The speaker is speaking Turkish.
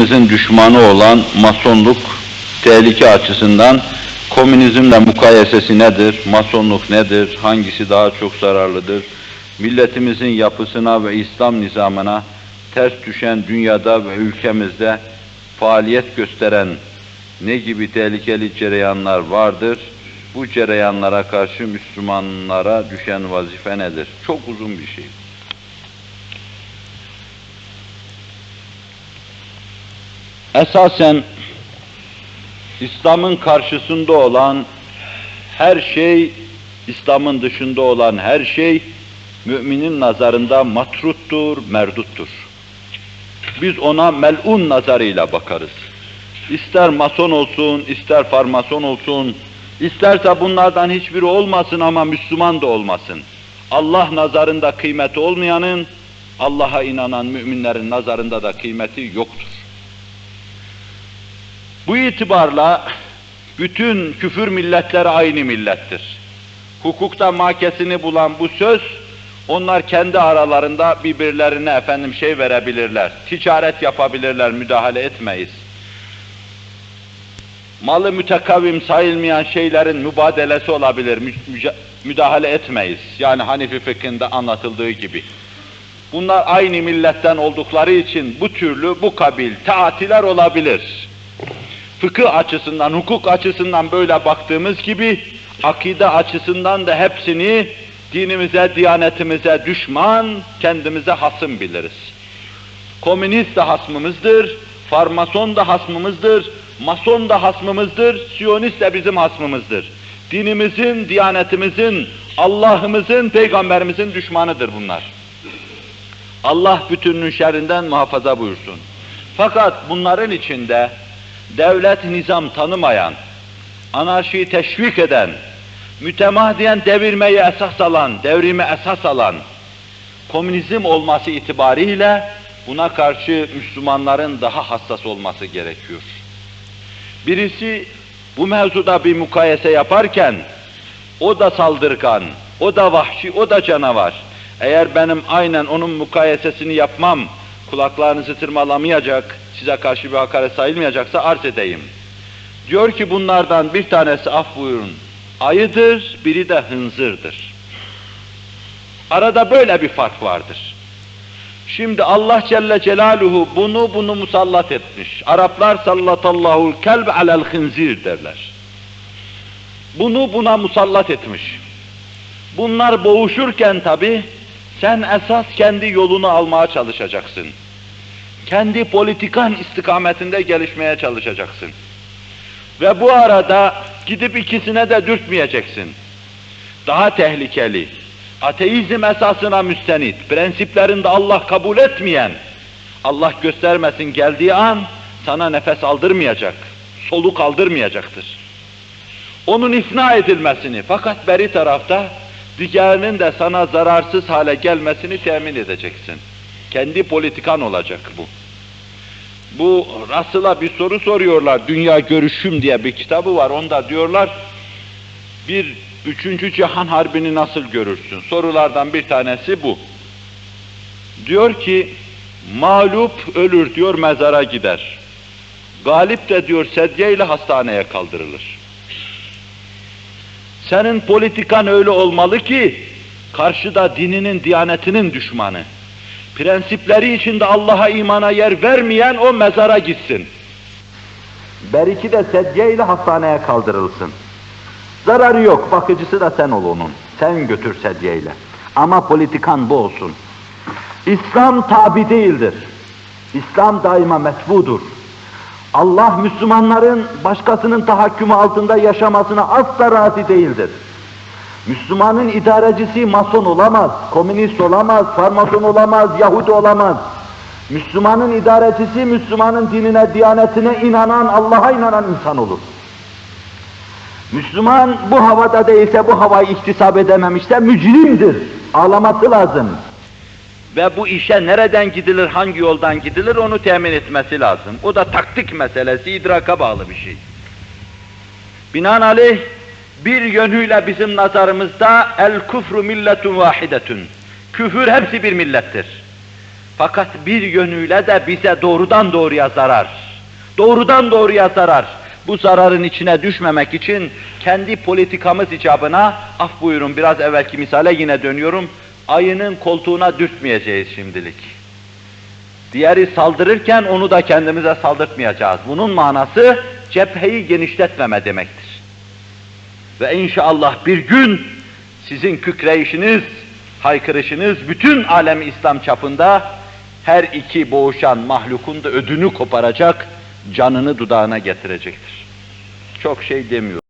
milletimizin düşmanı olan masonluk tehlike açısından komünizmle mukayesesi nedir? Masonluk nedir? Hangisi daha çok zararlıdır? Milletimizin yapısına ve İslam nizamına ters düşen dünyada ve ülkemizde faaliyet gösteren ne gibi tehlikeli cereyanlar vardır? Bu cereyanlara karşı Müslümanlara düşen vazife nedir? Çok uzun bir şey. Esasen İslam'ın karşısında olan her şey, İslam'ın dışında olan her şey müminin nazarında matruttur, merduttur. Biz ona melun nazarıyla bakarız. İster mason olsun, ister farmason olsun, isterse bunlardan hiçbiri olmasın ama Müslüman da olmasın. Allah nazarında kıymeti olmayanın, Allah'a inanan müminlerin nazarında da kıymeti yoktur. Bu itibarla bütün küfür milletleri aynı millettir. Hukukta makesini bulan bu söz, onlar kendi aralarında birbirlerine efendim şey verebilirler, ticaret yapabilirler, müdahale etmeyiz. Malı mütekavvim sayılmayan şeylerin mübadelesi olabilir, mü- müdahale etmeyiz. Yani Hanifi fıkhında anlatıldığı gibi. Bunlar aynı milletten oldukları için bu türlü, bu kabil taatiler olabilir fıkıh açısından, hukuk açısından böyle baktığımız gibi, akide açısından da hepsini dinimize, diyanetimize düşman, kendimize hasım biliriz. Komünist de hasmımızdır, farmason da hasmımızdır, mason da hasmımızdır, siyonist de bizim hasmımızdır. Dinimizin, diyanetimizin, Allah'ımızın, peygamberimizin düşmanıdır bunlar. Allah bütününün şerrinden muhafaza buyursun. Fakat bunların içinde devlet nizam tanımayan, anarşiyi teşvik eden, mütemadiyen devirmeyi esas alan, devrimi esas alan, komünizm olması itibariyle buna karşı Müslümanların daha hassas olması gerekiyor. Birisi bu mevzuda bir mukayese yaparken, o da saldırgan, o da vahşi, o da canavar. Eğer benim aynen onun mukayesesini yapmam, kulaklarınızı tırmalamayacak, size karşı bir hakaret sayılmayacaksa arz edeyim. Diyor ki bunlardan bir tanesi af buyurun, ayıdır, biri de hınzırdır. Arada böyle bir fark vardır. Şimdi Allah Celle Celaluhu bunu bunu musallat etmiş. Araplar sallatallahu kelb alel hınzir derler. Bunu buna musallat etmiş. Bunlar boğuşurken tabi sen esas kendi yolunu almaya çalışacaksın. Kendi politikan istikametinde gelişmeye çalışacaksın. Ve bu arada gidip ikisine de dürtmeyeceksin. Daha tehlikeli, ateizm esasına müstenit, prensiplerinde Allah kabul etmeyen, Allah göstermesin geldiği an sana nefes aldırmayacak, soluk aldırmayacaktır. Onun ifna edilmesini fakat beri tarafta diğerinin de sana zararsız hale gelmesini temin edeceksin. Kendi politikan olacak bu. Bu Russell'a bir soru soruyorlar. Dünya Görüşüm diye bir kitabı var. Onda diyorlar bir üçüncü cihan harbini nasıl görürsün? Sorulardan bir tanesi bu. Diyor ki mağlup ölür diyor mezara gider. Galip de diyor sedyeyle hastaneye kaldırılır. Senin politikan öyle olmalı ki karşıda dininin, diyanetinin düşmanı. Prensipleri içinde Allah'a imana yer vermeyen o mezara gitsin. Beriki de sedyeyle hastaneye kaldırılsın. Zararı yok, bakıcısı da sen ol onun. Sen götür sedyeyle. Ama politikan bu olsun. İslam tabi değildir. İslam daima metbudur. Allah Müslümanların başkasının tahakkümü altında yaşamasına asla razı değildir. Müslümanın idarecisi mason olamaz, komünist olamaz, farmason olamaz, Yahudi olamaz. Müslümanın idarecisi Müslümanın dinine, diyanetine inanan, Allah'a inanan insan olur. Müslüman bu havada değilse, bu havayı iktisap edememişse mücrimdir. Ağlaması lazım. Ve bu işe nereden gidilir, hangi yoldan gidilir onu temin etmesi lazım. O da taktik meselesi, idraka bağlı bir şey. Binaenaleyh bir yönüyle bizim nazarımızda el kufru milletun vahidetun. Küfür hepsi bir millettir. Fakat bir yönüyle de bize doğrudan doğruya zarar. Doğrudan doğruya zarar. Bu zararın içine düşmemek için kendi politikamız icabına, af buyurun biraz evvelki misale yine dönüyorum, ayının koltuğuna dürtmeyeceğiz şimdilik. Diğeri saldırırken onu da kendimize saldırtmayacağız. Bunun manası cepheyi genişletmeme demektir. Ve inşallah bir gün sizin kükreyişiniz, haykırışınız bütün alem İslam çapında her iki boğuşan mahlukun da ödünü koparacak, canını dudağına getirecektir. Çok şey demiyor.